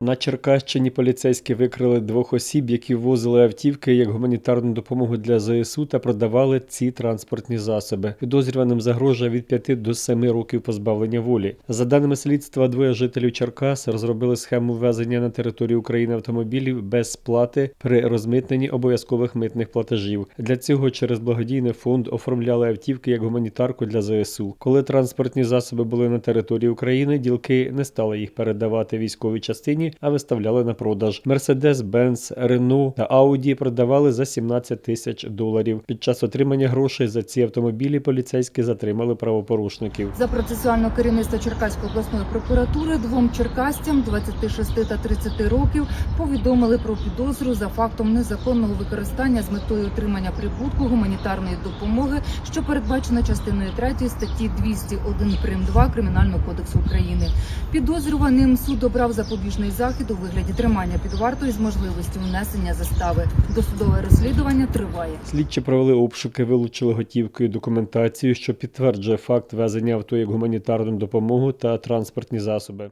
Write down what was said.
На Черкащині поліцейські викрили двох осіб, які ввозили автівки як гуманітарну допомогу для ЗСУ та продавали ці транспортні засоби. Підозрюваним загрожує від 5 до 7 років позбавлення волі. За даними слідства, двоє жителів Черкас розробили схему ввезення на територію України автомобілів без сплати при розмитненні обов'язкових митних платежів. Для цього через благодійний фонд оформляли автівки як гуманітарку для ЗСУ. Коли транспортні засоби були на території України, ділки не стали їх передавати військовій частині, а виставляли на продаж. Мерседес, Бенц, Рено та Ауді продавали за 17 тисяч доларів. Під час отримання грошей за ці автомобілі поліцейські затримали правопорушників. За процесуального керівництва Черкаської обласної прокуратури двом черкасцям 26 та 30 років повідомили про підозру за фактом незаконного використання з метою отримання прибутку гуманітарної допомоги, що передбачено частиною 3 статті 201 прим. 2 Кримінального кодексу України. Підозрюваним суд обрав запобіжний захід у вигляді тримання під вартою з можливістю внесення застави. Досудове розслідування триває. Слідчі провели обшуки, вилучили готівку і документацію, що підтверджує факт везення авто як гуманітарну допомогу та транспортні засоби.